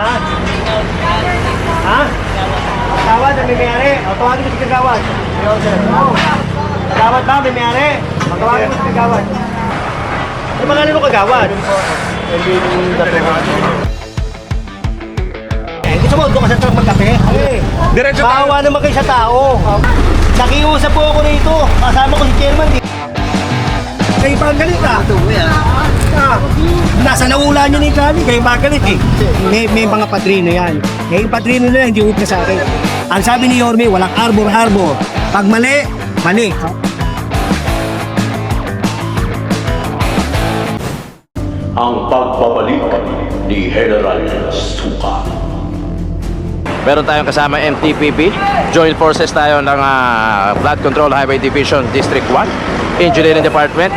Ha? Ha? Kagawad na may mayari. O, tawagin mo si Kagawad. Kagawad ba? May mayari. Magtawagin mo si Kagawad. Ano pangalan mo Kagawad? Eh, gusto mo doon ka sa truck magkape? Diretso tayo. Bawa naman kayo sa tao. Nakiusap po ako rito. Kasama ko si chairman. Eh. Kayo pa ang galit ah. Ah, nasa naula niya ni Kali, kayo ba galit eh. May, may mga padrino yan. Eh, yung padrino na yan, hindi huwag na sa akin. Ang sabi ni Yorme, walang arbor-arbor. Pag mali, mali. ang pagbabalik ni General Suka. Meron tayong kasama MTPP. Joint forces tayo ng ah, Flood Control Highway Division District 1. Engineering Department.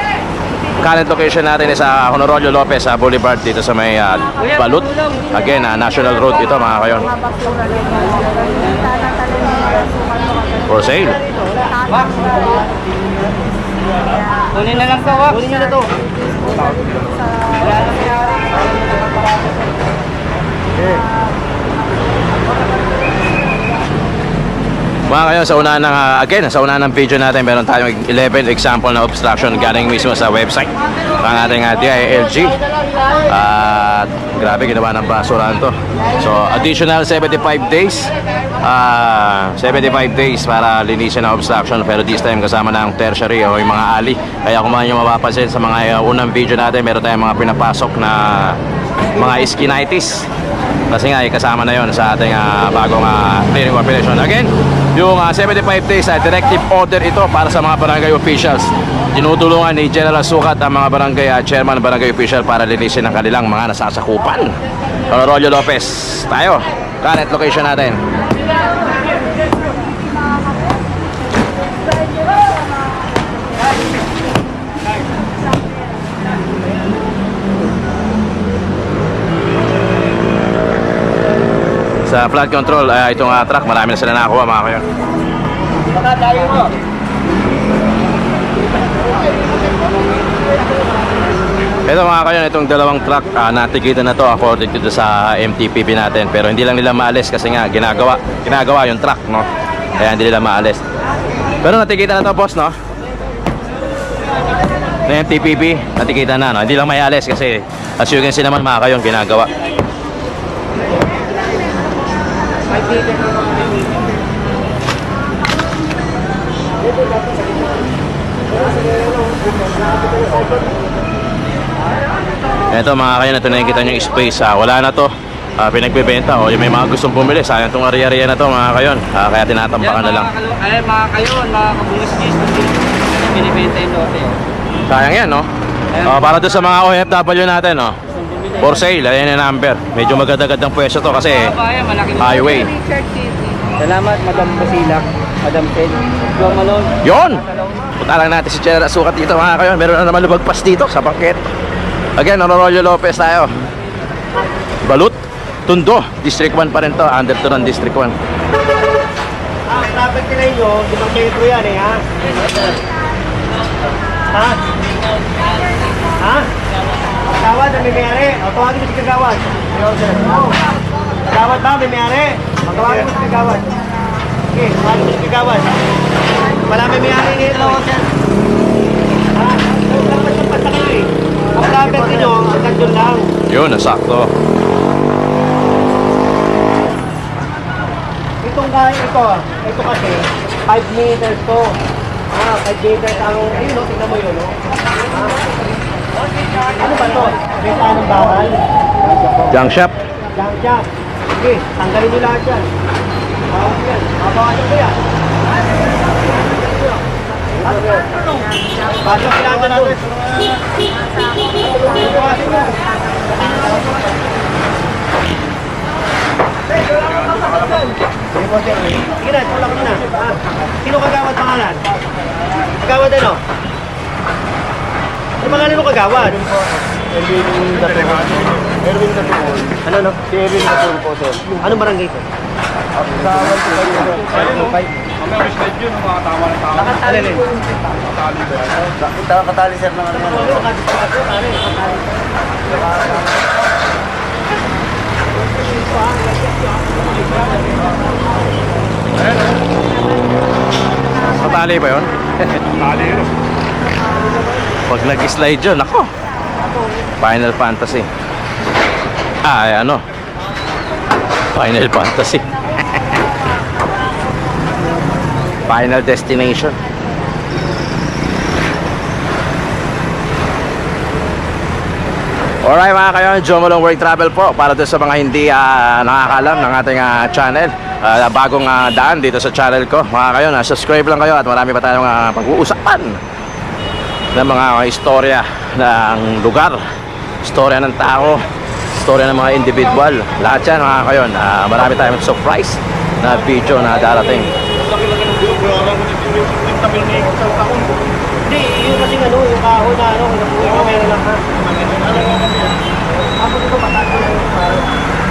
Current location natin is sa Honorario Lopez sa Boulevard dito sa may ah, Balut. Again, ah, National Road ito mga kayon. For sale. Kunin na lang to, Wax. Kunin na to. Kaya. Mga kayo, sa una ng, ah, again, sa una ng video natin, meron tayong 11 example na obstruction galing mismo sa website ng ating uh, DILG. At grabe, ginawa ng basurahan to. So, additional 75 days. ah 75 days para linisin ang obstruction pero this time kasama ng tertiary o yung mga ali. Kaya kung mga nyo mapapansin sa mga uh, unang video natin, meron tayong mga pinapasok na mga skinitis. Kasi nga, kasama na yon sa ating ah, bagong uh, clearing operation. Again, yung ah, 75 days na directive order ito para sa mga barangay officials. Tinutulungan ni General Sukat ang mga barangay ah, chairman barangay official para linisin ang kanilang mga nasasakupan. Rollo Lopez, tayo. Current location natin. Sa flood control, ah, itong ah, truck, marami na sila nakakuha mga kayo. Baka tayo mo. Ito mga kayo, itong dalawang truck, ah, natikitan na to according to sa MTPP natin. Pero hindi lang nila maalis kasi nga ginagawa, ginagawa yung truck, no? Kaya hindi nila maalis. Pero natikitan na to, boss, no? Na MTPP, natikitan na, no? Hindi lang may alis kasi as you can see naman mga kayo, ginagawa. Ito mga kayo, ito nakikita nyo yung space. Ah, wala na to. Ah, pinagbebenta. O yung may mga gustong bumili. Sayang itong area-area na to mga kayon. Ah, kaya tinatambakan na lang. Ay, mga kayo, mga kabungis-gis. Binibenta yung lote. oh. Sayang yan, no? Oh, para doon sa mga OFW natin, no? For sale, ayan yung number. Medyo maganda-gandang pwesto to kasi highway. Salamat, Madam Basilak. Madam Ted. Joe Malone. Yon! Punta lang natin si General Sukat dito mga kayon. Meron na naman lumagpas dito sa bangket. Again, Honorario Lopez tayo. Balut, Tundo, District 1 pa rin to. Under to ng District 1. Ah, traffic nila inyo, limang metro yan eh, ha? Ha? Ha? Kagawad na may mayari. O, tawagin mo si Kagawad. Hello, sir. Kagawad ba? May mayari. Magtawagin mo si Kagawad. Okay, tawagin mo si Kagawad. Wala may mayari nito. Ha? Dapat patakil eh. Ang traffic ninyo, hanggang doon lang. Yun, nasakto. Itong kaya ito, ito kasi 5 meters to. Ah, 5 meters ang, ayun no, tingnan mo yun, no? Ah. Ano ba to? Benta ng bakal? Junk shop. Junk shop. Sige, tanggalin nyo lahat yan. Bawas yan. Babawasan ko yan. Bago kailangan natin. Sige na, tulak mo na. Sino kagawad pangalan? Kagawad ano? Ano pangalan mo kagawad? Erwin Datuhon. Erwin Datuhon. Ano no? Si Erwin Datuhon po sir. Anong barangay po? Sa 125. Mamaya wish live yun, mga tama ng tama. Nakatali po yung Katali ba? Katali sir naman naman. Katali ba yun? Katali yun. Pag nag-slide yun, ako. Final Fantasy. Ah, ay, ano? Final Fantasy. Final Destination. Alright mga kayo, Jomolong Work Travel po para doon sa mga hindi ah, nakakalam ng ating ah, channel Ah, bagong ah, daan dito sa channel ko mga kayo, na subscribe lang kayo at marami pa tayong ah, pag-uusapan ng mga istorya ng lugar, istorya ng tao, istorya ng mga individual. Lahat yan mga kayon. ah, marami tayong surprise na video na darating. Kaya ko dito. Hindi, yung kasi ano, yung kahon na ano, yung meron lang ha. Tapos ito, mataas na yung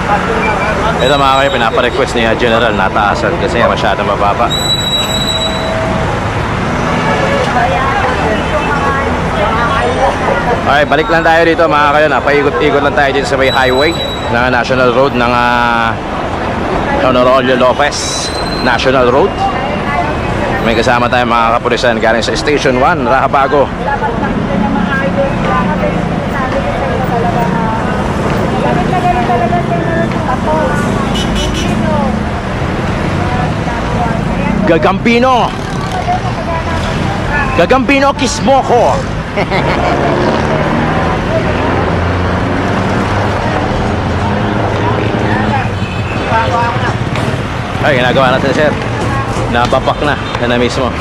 Tapos na lang ha. Ito mga kayo, pinapa-request ni ah, General nataasan kasi masyadong mababa. Okay, balik lang tayo dito mga kayo. Napaikot-ikot lang tayo dito sa may highway na National Road ng uh, Honorolio Lopez National Road. May kasama tayong mga kapulisan galing sa Station 1, Rahabago. Gagampino! Gagampino, kiss mo ko! Ay, ginagawa natin sir. Nabapak na, na na mismo.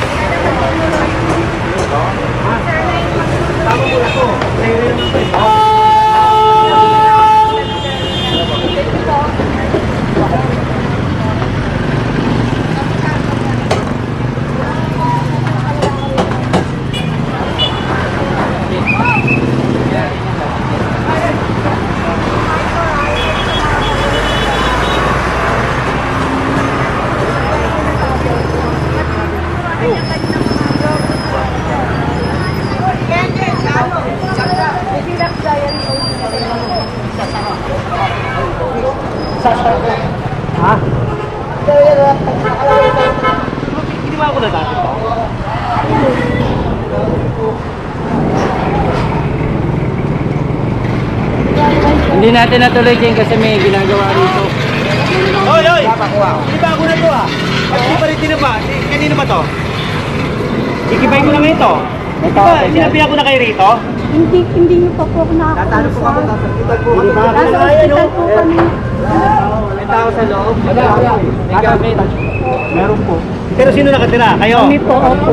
Natin natuloy dyan kasi may ginagawa rito. Oy, oy! Hindi ba ako na to ah? Ba't di pa rin tinaba? Di- Kanino ba to? Ikibay ko na ngayon to. Di ba, sinabi ako na kayo rito? Hindi, hindi niyo pa po ako nakakausap. po kami. Nasa hospital po kami. May tao sa loob. May gamit. Meron po. Pero sino nakatira? Kayo? Kami po, opo.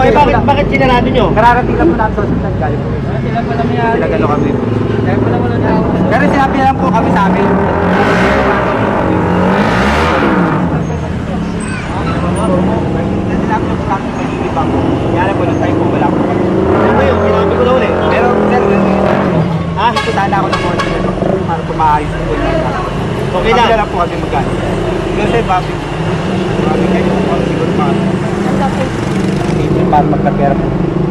Eh, bakit, bakit sinarado nyo? Kararating lang po natin sa hospital galing po. Sila pala may ari. Sila gano'n kami. Kaya pala wala na ako. Pero sinabi lang po kami sa amin. Ko na. Pero, sana ako ng konti para pumaayos po yun. Okay lang. lang po kami magkano. Pero sir, bakit? Bakit kayo po kami siguro mga para magkapera po.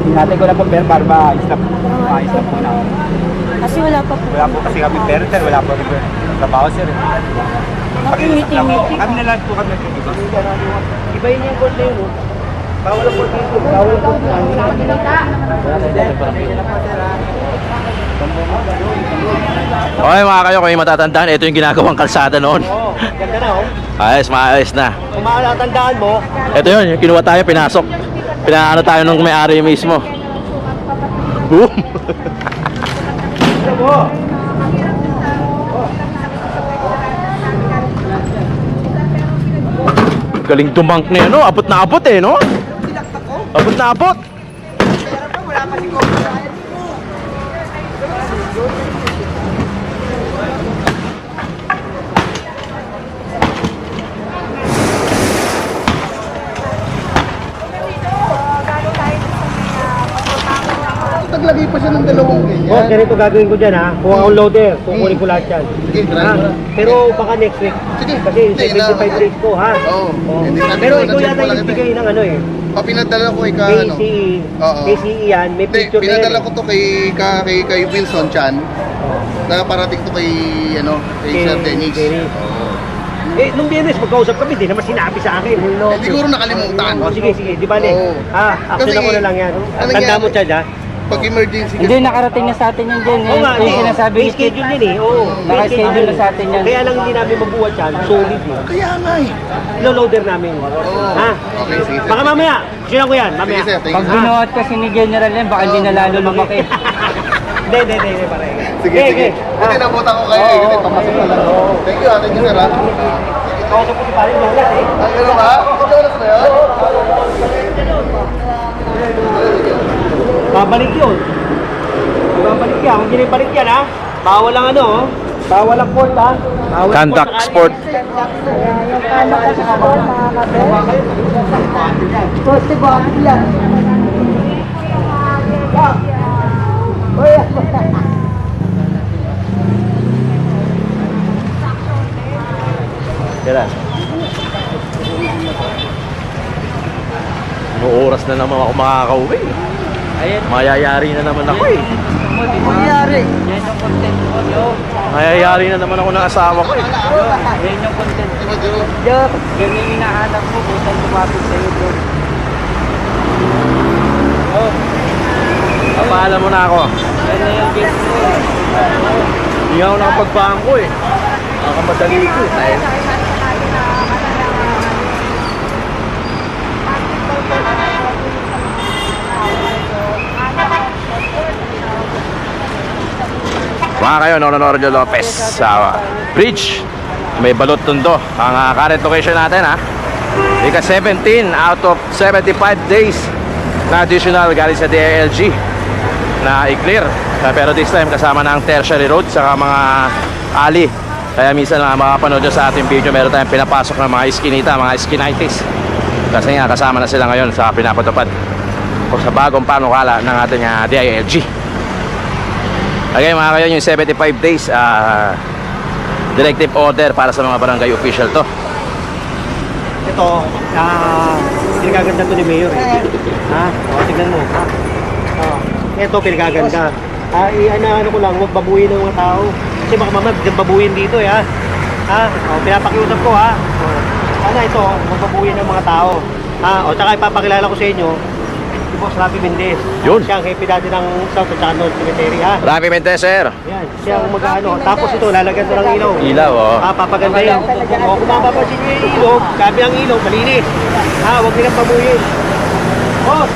Hinatay ko lang po pera para maayos na po. Maayos na po na. Kasi wala pa po. Wala po kasi kami sir, wala po kami trabaho sir. Lang po. Kami na lang po kami nagkikiba. Iba yun yung court na yun. Bawal court dito. Bawal court na. Okay mga kayo, kung matatandaan, ito yung ginagawang kalsada noon. Oo, ganda na oh. Ayos, maayos na. Kung maalatandaan mo, Ito yun, yung kinuha tayo, pinasok. Pinaano tayo nung may-ari mismo. Boom! Galing dumang na yun, no? Abot na abot eh, no? Abot na abot. Naglagay pa siya ng dalawang ganyan. Boss, ganito gagawin ko dyan ha. Kung akong loader, kukunin ko lahat yan. Sige, try mo na. Pero baka next week. Sige. Kasi Hindi, 75 na- days ko ha. Oo. Oo. Hindi, sabi Pero ko, ikaw na-check yata lang yung ito bigay eh. ng ano eh. Pa, pinadala ko kay ka, ano. KCE. Oo. KCE yan. May Hindi, picture na pinadala yan. ko to kay, ka, kay, kay Wilson Chan. Na parating to kay, ano, kay, Sir Dennis. Dennis. Eh, nung biyernes, magkausap kami, di naman sinabi sa akin. Eh, siguro nakalimutan. O, sige, sige, di ba, Oo. Ah, action Kasi, ako na lang yan. ano Tanda nangyari? mo, Chad, ha? Pag emergency Hindi, nakarating na sa atin yan dyan. Oo nga, Yung eh. sinasabi May ni Kit. schedule yun eh. Oo. Naka-schedule na sa atin yan. Kaya lang hindi namin mabuhat yan. Solid eh. Kaya nga eh. Ilo-loader namin. Ha? Okay, sige, sir. Baka mamaya. Sino ko yan? Mamaya. Sige, sir. Thank Pag you. binuhat kasi ni General yan, baka hindi na lalo lumaki. Hindi, hindi, hindi. hindi, pare. Sige, sige. Kasi nabutan ko kayo eh. Kasi papasok na lang. Thank you, ah. Thank you, sir. ah. Kausap ko si pare. Jonas eh. Ah, ganun ba? Ito oras na yun? Babalik yun. Babalik yan. Huwag nyo na ibalik yan ha. Bawal ang ano oh. Bawal ang port ha. Bawal Conduct sport. Yung kasi po, mga kabel. Poste ko ang ilan. Kailan? Ano oras na naman ako makakauwi? Ayan. Mayayari na naman ako eh. Yan yung content yo. Mayayari na naman ako ng asawa ko eh. Yan yung content mo. Yo, ganyan yung hinahanap mo. Butan tumapit sa'yo, bro. Oh, Papaalam mo na ako. yan na yung guest mo. Hindi ako nakapagpangko eh. Nakamadali ko eh. Mga kayo, Nono Rojo Lopez sa bridge. May balot tundo. Ang uh, current location natin ha. Ika 17 out of 75 days na additional galing sa DILG na i-clear. Uh, pero this time kasama na ang tertiary road sa mga ali. Kaya minsan mga makapanood nyo sa ating video, meron tayong pinapasok ng mga iskinita, mga skinitis. Kasi nga kasama na sila ngayon sa pinapatupad o sa bagong panukala ng ating uh, DILG. Okay mga kayo, yung 75 days ah, directive order para sa mga barangay official to. Ito, ah, pinagaganda to ni Mayor eh. Ha? O, tignan mo. Ha? Oh, ito, pinagaganda. Ah, i-ano ko lang, huwag babuyin ng mga tao. Kasi baka mamaya biglang babuyin dito eh, ha? Ha? O, pinapakiusap ko, ha? O, sana ito, huwag babuyin ng mga tao. Ha? O, tsaka ipapakilala ko sa inyo, si Boss Rafi Mendez. Yun. Siya ang hepe dati ng South at saka North Cemetery, ha? Rafi Mentes, sir. Yan, siya ang mag-ano. Tapos ito, lalagyan ko ng ilaw. Ilaw, oh. Ah, papaganda yan. O, kung mapapansin nyo yung ilog, sabi ang ilog, malinis. Ha, huwag nilang pamuyin. Boss!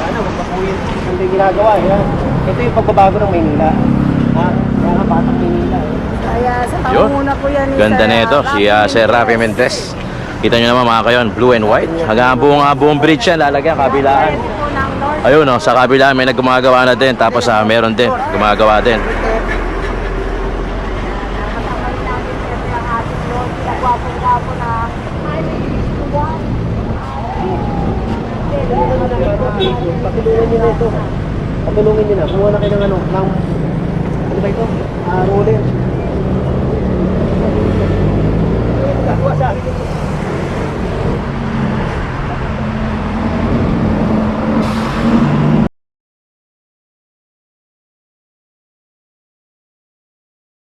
Ano, huwag pamuyin. Yung ginagawa, eh, ha? Ito yung pagbabago ng Maynila. Ha? Kaya nga, batang Maynila, eh. Kaya sa Yun. panguna ko yan. eh, Ganda sa nito, si uh, Sir Rafi Mentes. Kita nyo naman mga kayon, blue and white. Hanggang buong, uh, buong bridge yan, lalagyan, kabilaan. Ayun, no, sa kabilaan may nagumagawa na din. Tapos uh, meron din, gumagawa din. Patulungan nyo na ito. Patulungan nyo na. Kumuha na kayo ng ano, ng... Ano ba ito? Ah, roller. Kuha sa akin ito.